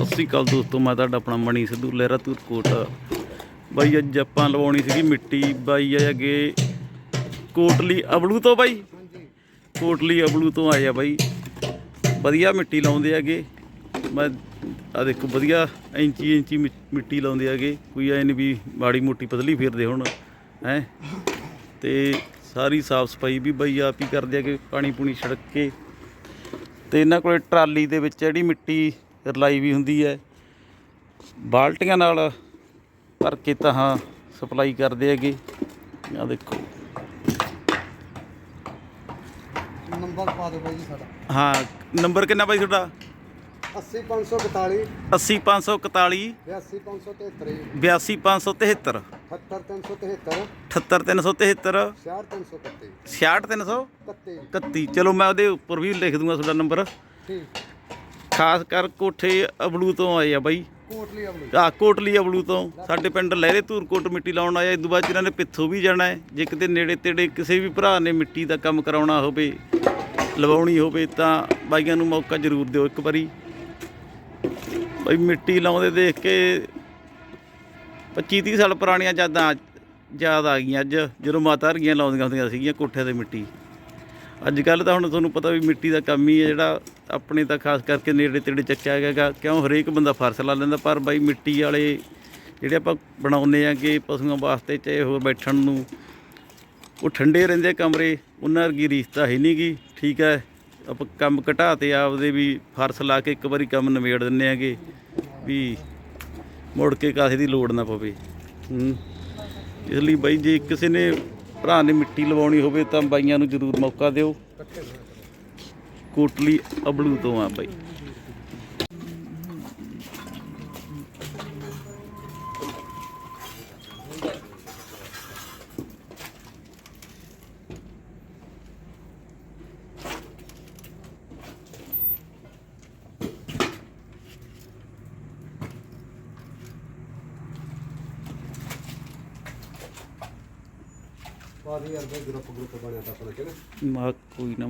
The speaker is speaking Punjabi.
ਸਤਿ ਸ਼੍ਰੀ ਅਕਾਲ ਦੋਸਤੋ, ਮੈਂ ਤੁਹਾਡਾ ਆਪਣਾ ਮਣੀ ਸਿੱਧੂ, ਲਹਿਰਾ ਧੂਰਕੋਟ ਬਾਈ, ਅੱਜ ਆਪਾਂ ਲਵਾਉਣੀ ਸੀਗੀ ਮਿੱਟੀ। ਬਾਈ ਆ ਅੱਗੇ ਕੋਟਲੀ ਅਬਲੂ ਤੋਂ ਬਾਈ। ਕੋਟਲੀ ਅਬਲੂ ਤੋਂ ਆਇਆ ਬਾਈ। ਵਧੀਆ ਮਿੱਟੀ ਲਾਉਂਦੇ ਹੈਗੇ। ਮੈਂ ਆ ਦੇਖੋ, ਵਧੀਆ ਇੰਚੀ ਇੰਚੀ ਮਿ- ਮਿੱਟੀ ਲਾਉਂਦੇ ਹੈਗੇ। ਕੋਈ ਐ ਨਹੀਂ ਵੀ ਮਾੜੀ ਮੋਟੀ ਪਤਲੀ ਫੇਰਦੇ ਹੁਣ, ਹੈ। ਤੇ ਸਾਰੀ ਸਾਫ਼ ਸਫ਼ਾਈ ਵੀ ਬਾਈ ਆਪ ਹੀ ਕਰਦੇ ਹੈਗੇ, ਪਾਣੀ ਪੂਣੀ ਛੜਕ ਕੇ। ਤੇ ਇਹਨਾਂ ਕੋਲੇ ਟਰਾਲੀ ਦੇ ਵਿੱਚ ਜਿਹੜੀ ਮਿੱਟੀ ਰਲਾਈ ਵੀ ਹੁੰਦੀ ਹੈ। ਬਾਲਟੀਆਂ ਨਾਲ ਭਰ ਕੇ ਤਾਂ ਹਾਂ ਸਪਲਾਈ ਕਰਦੇ ਹੈਗੇ। ਆ ਦੇਖੋ। ਨੰਬਰ ਪਾ ਦਿਓ ਬਾਈ ਜੀ ਸਾਡਾ। ਹਾਂ ਨੰਬਰ ਕਿੰਨਾ ਬਾਈ ਤੁਹਾਡਾ? 80541 80541 82573 82573 78373 78373 60331 66331 31 ਚਲੋ ਮੈਂ ਉਹਦੇ ਉੱਪਰ ਵੀ ਲਿਖ ਦੂੰਗਾ ਤੁਹਾਡਾ ਨੰਬਰ। ਠੀਕ। ਖਾਸ ਕਰ ਕੋਠੇ ਅਬਲੂ ਤੋਂ ਆਏ ਆ ਬਾਈ। ਕੋਟਲੀ ਅਮਲੀ ਆ ਕੋਟਲੀ ਅਬਲੂ ਤੋਂ। ਸਾਡੇ ਪਿੰਡ ਲਹਿਰੇ ਧੂਰਕੋਟ ਮਿੱਟੀ ਲਾਉਣ ਆਇਆ ਇਸ ਤੋਂ ਬਾਅਦ ਇਹਨਾਂ ਨੇ ਪਿੱਥੋਂ ਵੀ ਜਾਣਾ ਹੈ ਜੇ ਕਿਤੇ ਨੇੜੇ ਤੇੜੇ ਕਿਸੇ ਵੀ ਭਰਾ ਨੇ ਮਿੱਟੀ ਦਾ ਕੰਮ ਕਰਾਉਣਾ ਹੋਵੇ ਲਵਾਉਣੀ ਹੋਵੇ ਤਾਂ ਬਾਈਆਂ ਨੂੰ ਮੌਕਾ ਜ਼ਰੂਰ ਦਿਓ ਇੱਕ ਵਾਰੀ। ਬਈ ਮਿੱਟੀ ਲਾਉਂਦੇ ਦੇਖ ਕੇ 25 30 ਸਾਲ ਪੁਰਾਣੀਆਂ ਯਾਦਾਂ ਯਾਦ ਆ ਗਈਆਂ ਅੱਜ ਜਦੋਂ ਮਾਤਾ ਹਰੀਆਂ ਲਾਉਂਦੀਆਂ ਹੁੰਦੀਆਂ ਸੀਗੀਆਂ ਕੋਠੇ ਤੇ ਮਿੱਟੀ। ਅੱਜ ਕੱਲ ਤਾਂ ਹੁਣ ਤੁਹਾਨੂੰ ਪਤਾ ਵੀ ਮਿੱਟੀ ਦਾ ਕੰਮ ਹੀ ਹੈ ਜਿਹੜਾ ਆਪਣੇ ਤਾਂ ਖਾਸ ਕਰਕੇ ਨੇੜੇ ਤੇੜੇ ਚੱਕਿਆ ਹੈਗਾ ਕਿਉਂ ਹਰੇਕ ਬੰਦਾ ਫਰਸ਼ ਲਾ ਲੈਂਦਾ, ਪਰ ਬਾਈ ਮਿੱਟੀ ਵਾਲੇ ਜਿਹੜੇ ਆਪਾਂ ਬਣਾਉਂਦੇ ਕਿ ਪਸ਼ੂਆਂ ਵਾਸਤੇ ਚਾਹੇ ਹੋਰ ਬੈਠਣ ਨੂੰ, ਉਹ ਠੰਡੇ ਰਹਿੰਦੇ ਕਮਰੇ, ਉਹਨਾਂ ਵਰਗੀ ਰੀਸ਼ਤਾ ਹੈ ਨਹੀਂਗੀ ਠੀਕ ਹੈ, ਆਪਾਂ ਕੰਮ ਘਟਾ ਤੇ ਆਪਦੇ ਵੀ ਫਰਸ਼ ਲਾ ਕੇ ਇੱਕ ਵਾਰੀ ਕੰਮ ਨਿਬੇੜ ਦਿੰਨੇ ਆਂਗੇ ਵੀ ਮੁੜ ਕੇ ਕਾਸੇ ਦੀ ਲੋੜ ਨਾ ਪਵੇ। ਹੂੰ। ਇਸ ਲਈ ਬਾਈ ਜੇ ਕਿਸੇ ਨੇ ਭਰਾ ਨੇ ਮਿੱਟੀ ਲਵਾਉਣੀ ਹੋਵੇ ਤਾਂ ਬਾਈਆਂ ਨੂੰ ਜ਼ਰੂਰ ਮੌਕਾ ਦਿਓ। ਕੋਟਲੀ ਅਬਲੂ ਤੋਂ ਆ ਬਾਈ। ਪਾ ਦੀ ਗਰੁੱਪ ਗਰੁੱਪ ਬਣਿਆ ਤਾਂ ਆਪਣਾ ਕਿਹਨੇ? ਮਾ ਕੋਈ ਨਾ